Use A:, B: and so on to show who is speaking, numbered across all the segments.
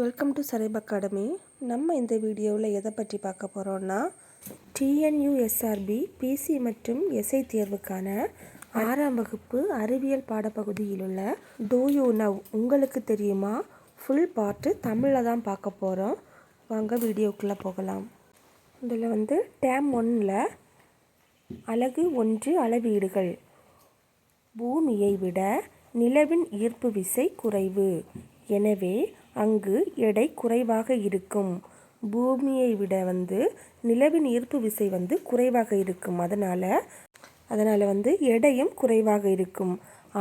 A: Welcome to சரைப் academy நம்ம இந்த வீடியோவில் எதை பற்றி பார்க்க போகிறோம்னா டிஎன்யூஎஸ்ஆர்பி பிசி மற்றும் எஸ்ஐ தேர்வுக்கான ஆறாம் வகுப்பு அறிவியல் பாடப்பகுதியில் உள்ள டூ யூ நவ் உங்களுக்கு தெரியுமா? ஃபுல் பார்ட்டு தமிழில் தான் பார்க்க போகிறோம் வாங்க வீடியோக்குள்ளே போகலாம். இதில் வந்து டேம் ஒன்னில் அலகு ஒன்று அளவீடுகள். பூமியை விட நிலவின் ஈர்ப்பு விசை குறைவு. எனவே அங்கு எடை குறைவாக இருக்கும். பூமியை விட வந்து நிலவின் ஈர்ப்பு விசை வந்து குறைவாக இருக்கும். அதனால் அதனால் வந்து எடையும் குறைவாக இருக்கும்.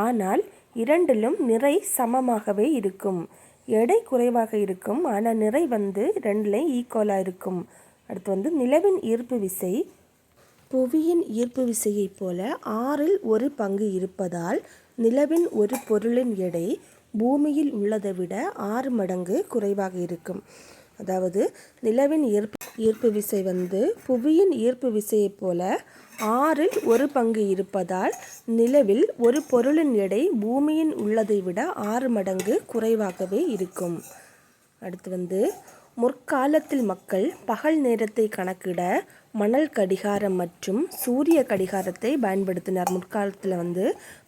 A: ஆனால் இரண்டிலும் நிறை சமமாகவே இருக்கும். எடை குறைவாக இருக்கும். ஆனால் நிறை வந்து ரெண்டுலேயும் ஈக்குவலாக இருக்கும். அடுத்து வந்து நிலவின் ஈர்ப்பு விசை புவியின் ஈர்ப்பு விசையைப் போல ஆறில் ஒரு பங்கு இருப்பதால் நிலவின் ஒரு பொருளின் எடை பூமியில் உள்ளதை விட ஆறு மடங்கு குறைவாக இருக்கும். அதாவது நிலவின் ஈர்ப்பு ஈர்ப்பு விசை வந்து புவியின் ஈர்ப்பு விசையைப் போல ஆறில் ஒரு பங்கு இருப்பதால் நிலவில் ஒரு பொருளின் எடை பூமியின் உள்ளதை விட ஆறு மடங்கு குறைவாகவே இருக்கும். அடுத்து வந்து முற்காலத்தில் மக்கள் பகல் நேரத்தை கணக்கிட மணல் கடிகாரம் மற்றும் சூரிய கடிகாரத்தை பயன்படுத்தினர். முற்காலத்தில் வந்து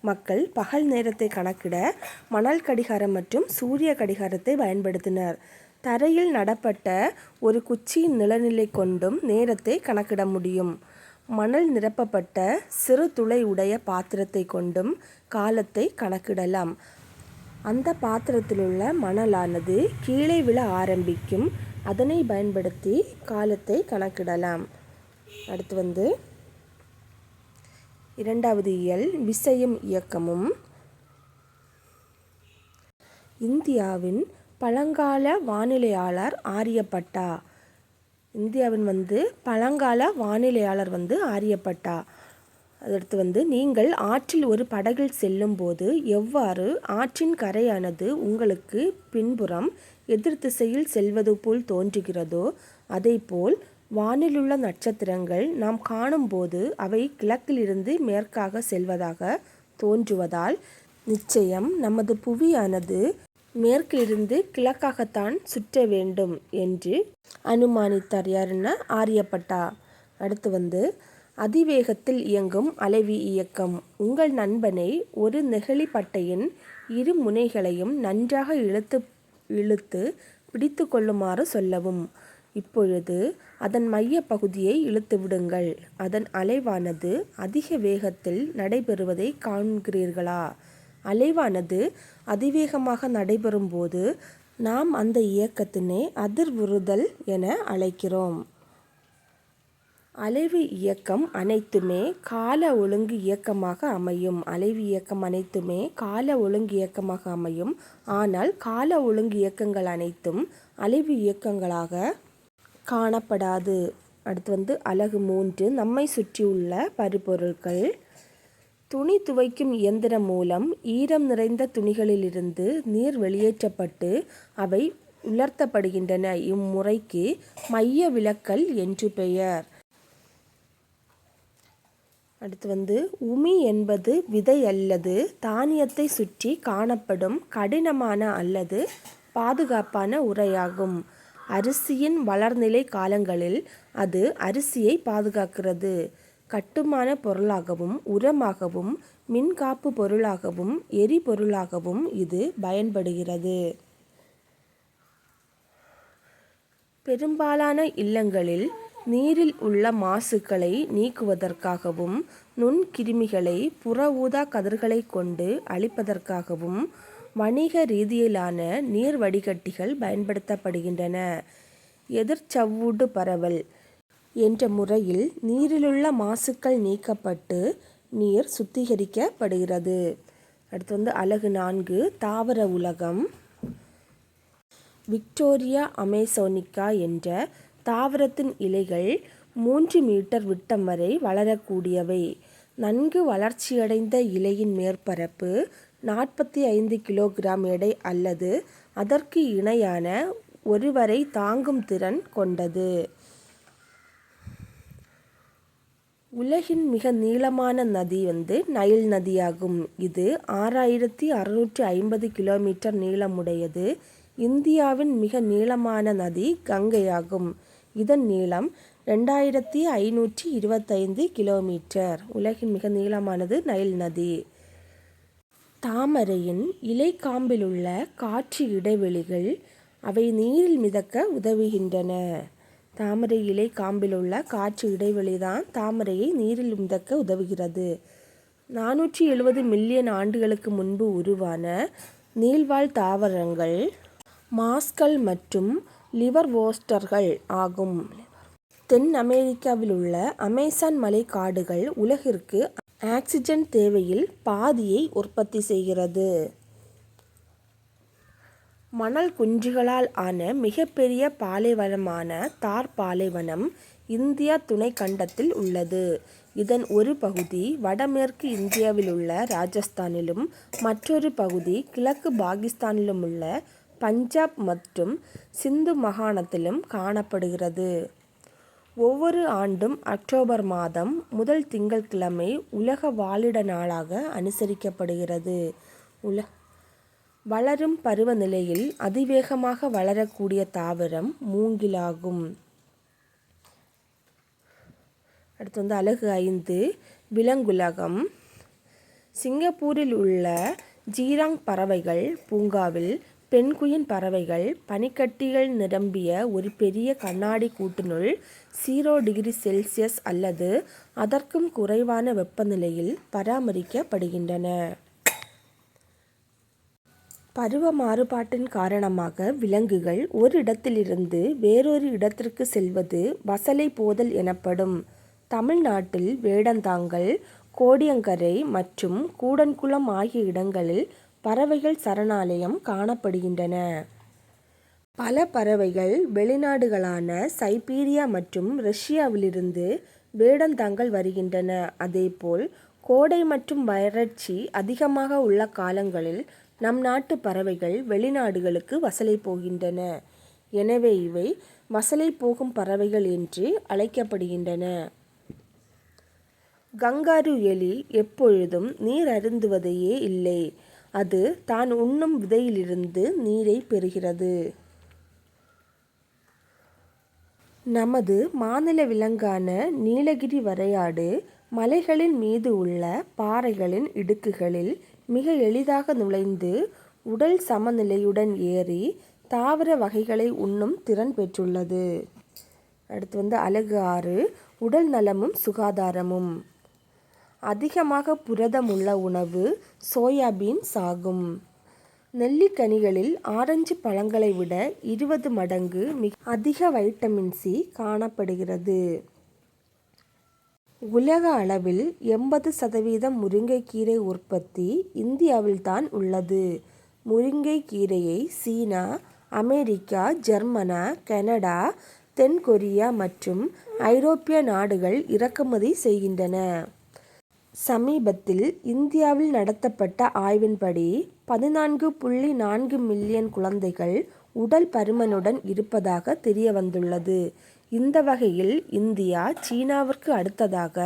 A: மக்கள் பகல் நேரத்தை கணக்கிட மணல் கடிகாரம் மற்றும் சூரிய கடிகாரத்தை பயன்படுத்தினர். தரையில் நடப்பட்ட ஒரு குச்சியின் நிலநிலை கொண்டும் நேரத்தை கணக்கிட முடியும். மணல் நிரப்பப்பட்ட சிறு துளை உடைய பாத்திரத்தை கொண்டும் காலத்தை கணக்கிடலாம். அந்த பாத்திரத்தில் உள்ள மணலானது கீழே விழ ஆரம்பிக்கும். அதனை பயன்படுத்தி காலத்தை கணக்கிடலாம். அடுத்து வந்து இரண்டாவது இயல் விசையும் இயக்கமும். இந்தியாவின் பழங்கால வானிலையாளர் ஆரியப்பட்டா. இந்தியாவின் வந்து பழங்கால வானிலையாளர் வந்து ஆரியப்பட்டா. அடுத்து வந்து நீங்கள் ஆற்றில் ஒரு படகில் செல்லும்போது எவ்வாறு ஆற்றின் கரையானது உங்களுக்கு பின்புறம் எதிர் திசையில் செல்வது போல் தோன்றுகிறதோ அதேபோல் வானிலுள்ள நட்சத்திரங்கள் நாம் காணும்போது அவை கிழக்கிலிருந்து மேற்காக செல்வதாக தோன்றுவதால் நிச்சயம் நமது புவியானது மேற்கிலிருந்து கிழக்காகத்தான் சுற்ற வேண்டும் என்று அனுமானித்தார் யாருன்னா ஆரியப்பட்டா. அடுத்து வந்து அதிவேகத்தில் இயங்கும் அலைவி இயக்கம். உங்கள் நண்பனை ஒரு நெகிழிப்பட்டையின் இரு முனைகளையும் நன்றாக இழுத்து இழுத்து பிடித்து கொள்ளுமாறு சொல்லவும். இப்பொழுது அதன் மைய பகுதியை இழுத்து விடுங்கள் அதன் அலைவானது அதிக வேகத்தில் நடைபெறுவதை காண்கிறீர்களா? அலைவானது அதிவேகமாக நடைபெறும்போது நாம் அந்த இயக்கத்தினை அதிர்வுறுதல் என அழைக்கிறோம். அலைவு இயக்கம் அனைத்துமே கால ஒழுங்கு இயக்கமாக அமையும். அலைவு இயக்கம் அனைத்துமே கால ஒழுங்கு இயக்கமாக அமையும். ஆனால் கால ஒழுங்கு இயக்கங்கள் அனைத்தும் அலைவு இயக்கங்களாக காணப்படாது. அடுத்து வந்து அலகு மூன்று நம்மை சுற்றியுள்ள பருப்பொருட்கள் துணி துவைக்கும் இயந்திரம் மூலம் ஈரம் நிறைந்த துணிகளிலிருந்து நீர் வெளியேற்றப்பட்டு அவை உலர்த்தப்படுகின்றன. இம்முறைக்கு மைய விலக்கல் என்று பெயர். அடுத்து வந்து உமி என்பது விதை அல்லது தானியத்தை சுற்றி காணப்படும் கடினமான அல்லது பாதுகாப்பான உரையாகும். அரிசியின் வளர்நிலை காலங்களில் அது அரிசியை பாதுகாக்கிறது. கட்டுமான பொருளாகவும் உரமாகவும் மின்காப்பு பொருளாகவும் எரிபொருளாகவும் இது பயன்படுகிறது. பெரும்பாலான இல்லங்களில் நீரில் உள்ள மாசுக்களை நீக்குவதற்காகவும் நுண்கிருமிகளை புற ஊதா கதிர்களை கொண்டு அழிப்பதற்காகவும் வணிக ரீதியிலான நீர் வடிகட்டிகள் பயன்படுத்தப்படுகின்றன. எதிர்ச்சவ்வூடு பரவல் என்ற முறையில் நீரிலுள்ள மாசுக்கள் நீக்கப்பட்டு நீர் சுத்திகரிக்கப்படுகிறது. அடுத்து வந்து அலகு நான்கு தாவர உலகம். விக்டோரியா அமேசோனிக்கா என்ற தாவரத்தின் இலைகள் மூன்று மீட்டர் விட்டம் வரை வளரக்கூடியவை. நன்கு வளர்ச்சியடைந்த இலையின் மேற்பரப்பு நாற்பத்தி ஐந்து கிலோகிராம் எடை அல்லது அதற்கு இணையான ஒருவரை தாங்கும் திறன் கொண்டது. உலகின் மிக நீளமான நதி வந்து நைல் நதியாகும். இது ஆறாயிரத்தி அறுநூற்றி ஐம்பது கிலோமீட்டர் நீளமுடையது. இந்தியாவின் மிக நீளமான நதி கங்கையாகும். இதன் நீளம் ரெண்டாயிரத்தி ஐநூற்றி இருபத்தைந்து கிலோமீட்டர். உலகின் மிக நீளமானது நைல் நதி. தாமரையின் இலைக்காம்பிலுள்ள காற்று இடைவெளிகள் அவை நீரில் மிதக்க உதவுகின்றன. தாமரை இலை காம்பிலுள்ள காற்று இடைவெளி தான் தாமரையை நீரில் மிதக்க உதவுகிறது. நானூற்றி எழுபது மில்லியன் ஆண்டுகளுக்கு முன்பு உருவான நீள்வாழ் தாவரங்கள் மாஸ்கள் மற்றும் லிவர் ஓஸ்டர்கள் ஆகும். தென் அமெரிக்காவில் உள்ள அமேசான் மலை காடுகள் உலகிற்கு ஆக்சிஜன் தேவையில் பாதியை உற்பத்தி செய்கிறது. மணல் குஞ்சுகளால் ஆன மிகப்பெரிய பாலைவனமான தார் பாலைவனம் இந்தியா துணைக்கண்டத்தில் உள்ளது. இதன் ஒரு பகுதி வடமேற்கு இந்தியாவில் உள்ள ராஜஸ்தானிலும் மற்றொரு பகுதி கிழக்கு பாகிஸ்தானிலும் உள்ள பஞ்சாப் மற்றும் சிந்து மாகாணத்திலும் காணப்படுகிறது. ஒவ்வொரு ஆண்டும் அக்டோபர் மாதம் முதல் திங்கட்கிழமை உலக வாழிட நாளாக அனுசரிக்கப்படுகிறது. உல வளரும் பருவநிலையில் அதிவேகமாக வளரக்கூடிய தாவரம் மூங்கிலாகும். அடுத்து வந்து அழகு ஐந்து விலங்குலகம். சிங்கப்பூரில் உள்ள ஜீராங் பறவைகள் பூங்காவில் பெண்குயின் பறவைகள் பனிக்கட்டிகள் நிரம்பிய ஒரு பெரிய கண்ணாடி கூட்டினுள் ஜீரோ டிகிரி செல்சியஸ் அல்லது அதற்கும் குறைவான வெப்பநிலையில் பராமரிக்கப்படுகின்றன. பருவ மாறுபாட்டின் காரணமாக விலங்குகள் ஒரு இடத்திலிருந்து வேறொரு இடத்திற்கு செல்வது வசலை போதல் எனப்படும். தமிழ்நாட்டில் வேடந்தாங்கல் கோடியங்கரை மற்றும் கூடன்குளம் ஆகிய இடங்களில் பறவைகள் சரணாலயம் காணப்படுகின்றன. பல பறவைகள் வெளிநாடுகளான சைபீரியா மற்றும் ரஷ்யாவிலிருந்து வேடந்தாங்கல் வருகின்றன. அதேபோல் கோடை மற்றும் வறட்சி அதிகமாக உள்ள காலங்களில் நம் நாட்டு பறவைகள் வெளிநாடுகளுக்கு வசலை போகின்றன. எனவே இவை வசலை போகும் பறவைகள் என்று அழைக்கப்படுகின்றன. கங்காரு எலி எப்பொழுதும் நீர் அருந்துவதையே இல்லை. அது தான் உண்ணும் விதையிலிருந்து நீரை பெறுகிறது. நமது மாநில விலங்கான நீலகிரி வரையாடு மலைகளின் மீது உள்ள பாறைகளின் இடுக்குகளில் மிக எளிதாக நுழைந்து உடல் சமநிலையுடன் ஏறி தாவர வகைகளை உண்ணும் திறன் பெற்றுள்ளது. அடுத்து வந்து அழகு ஆறு உடல் நலமும் சுகாதாரமும். அதிகமாக புரதமுள்ள உணவு சோயாபீன்ஸ் ஆகும் நெல்லிக்கனிகளில் ஆரஞ்சு பழங்களை விட இருபது மடங்கு மிக அதிக வைட்டமின் சி காணப்படுகிறது. உலக அளவில் எண்பது சதவீதம் முருங்கைக்கீரை உற்பத்தி இந்தியாவில்தான் உள்ளது. முருங்கைக்கீரையை சீனா அமெரிக்கா ஜெர்மனா கனடா தென் கொரியா மற்றும் ஐரோப்பிய நாடுகள் இறக்குமதி செய்கின்றன. சமீபத்தில் இந்தியாவில் நடத்தப்பட்ட ஆய்வின்படி பதினான்கு புள்ளி நான்கு மில்லியன் குழந்தைகள் உடல் பருமனுடன் இருப்பதாக தெரியவந்துள்ளது. இந்த வகையில் இந்தியா சீனாவிற்கு அடுத்ததாக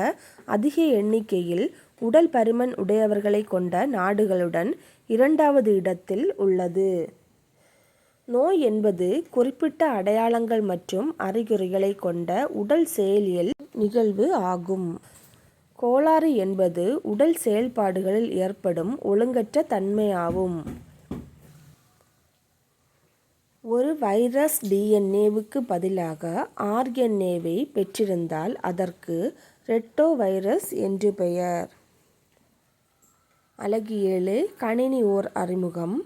A: அதிக எண்ணிக்கையில் உடல் பருமன் உடையவர்களை கொண்ட நாடுகளுடன் இரண்டாவது இடத்தில் உள்ளது. நோய் என்பது குறிப்பிட்ட அடையாளங்கள் மற்றும் அறிகுறிகளை கொண்ட உடல் செயலியல் நிகழ்வு ஆகும். கோளாறு என்பது உடல் செயல்பாடுகளில் ஏற்படும் ஒழுங்கற்ற தன்மையாகும். ஒரு வைரஸ் டிஎன்ஏவுக்கு பதிலாக ஆர்என்ஏவை பெற்றிருந்தால் அதற்கு ரெட்டோ வைரஸ் என்று பெயர். அழகு ஏழு கணினி ஓர் அறிமுகம்.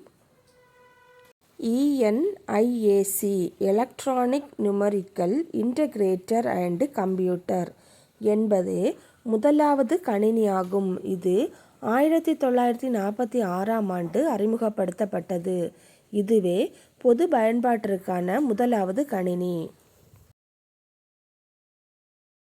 A: ENIAC electronic numerical integrator and computer என்பது முதலாவது கணினியாகும். இது ஆயிரத்தி தொள்ளாயிரத்தி நாற்பத்தி ஆறாம் ஆண்டு அறிமுகப்படுத்தப்பட்டது. இதுவே பொது பயன்பாட்டிற்கான முதலாவது கணினி.